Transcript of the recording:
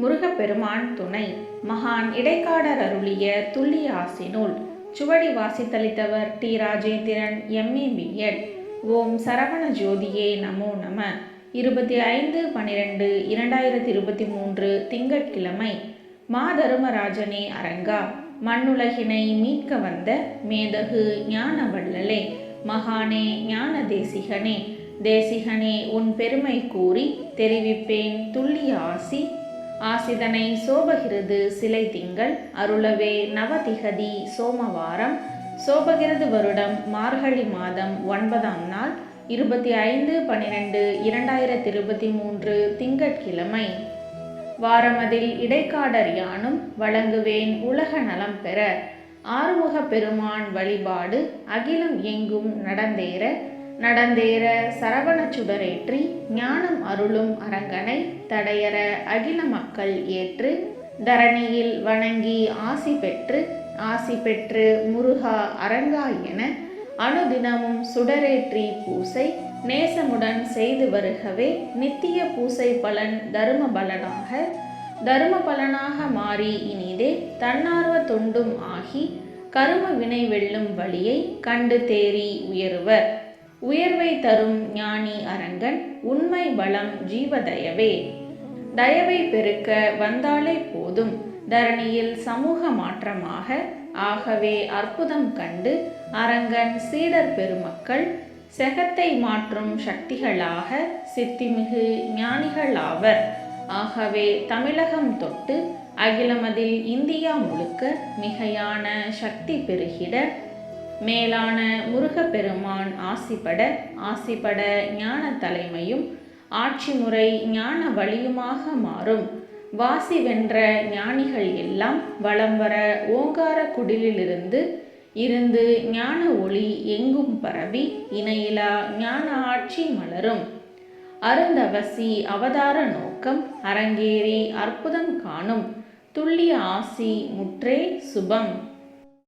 முருகப்பெருமான் துணை. மகான் இடைக்காடர் அருளிய துல்லிய ஆசினுள் சுவடி வாசித்தளித்தவர் T. Rajendran M A B Ed ஓம் சரவண ஜோதியே நமோ நம. இருபத்தி ஐந்து பனிரெண்டு இரண்டாயிரத்தி இருபத்தி மூன்று திங்கட்கிழமை. மா தருமராஜனே அரங்கா. மண்ணுலகினை மீட்க வந்த மேதகு ஞான வள்ளலே மகானே ஞான தேசிகனே. தேசிகனே உன் பெருமை கூறி தெரிவிப்பேன் துல்லிய ஆசி ஆசிதனை சோபகிறது சிலை திங்கள் அருளவே நவதிகதி சோமவாரம். சோபகிறது வருடம் மார்கழி மாதம் ஒன்பதாம் நாள் இருபத்தி ஐந்து பன்னிரெண்டு இரண்டாயிரத்தி இருபத்தி மூன்று திங்கட்கிழமை. வாரமதில் இடைக்காடர் யானும் வழங்குவேன் உலக நலம் பெற. ஆறுமுக பெருமான் வழிபாடு அகிலம் எங்கும் நடந்தேற. நடந்தேற சரவண சுடரேற்றி ஞானம் அருளும் அரங்கனை தடையற அகில மக்கள் ஏற்று தரணியில் வணங்கி ஆசி பெற்று ஆசி பெற்று முருகா அரங்கா என அனுதினமும் சுடரேற்றி பூசை நேசமுடன் செய்து வருகவே நித்திய பூசை பலன் தரும பலனாக தரும பலனாக மாறி இனிதே தன்னார்வ தொண்டும் ஆகி கரும வினை வெல்லும் வழியை கண்டு தேறி உயருவர். உயர்வை தரும் ஞானி அரங்கன் உண்மை பலம் ஜீவதயவே. தயவை பெருக்க வந்தாலே போதும். தரணியில் சமூக மாற்றமாக ஆகவே அற்புதம் கண்டு அரங்கன் சீடர் பெருமக்கள் செகத்தை மாற்றும் சக்திகளாக சித்திமிகு ஞானிகளாவர். ஆகவே தமிழகம் தொட்டு அகிலமதில் இந்தியா முழுக்க மிகையான சக்தி பெருகிட மேலான முருகப்பெருமான் ஆசிப்பட ஆசிப்பட ஞான தலைமையும் ஆட்சி முறை ஞான வழியுமாக மாறும். வாசி வென்ற ஞானிகள் எல்லாம் வலம் வர ஓங்கார குடிலிலிருந்து இருந்து ஞான ஒளி எங்கும் பரவி இணையிலா ஞான ஆட்சி மலரும். அருந்தவசி அவதார நோக்கம் அரங்கேறி அற்புதம் காணும். துல்லிய ஆசி முற்றே சுபம்.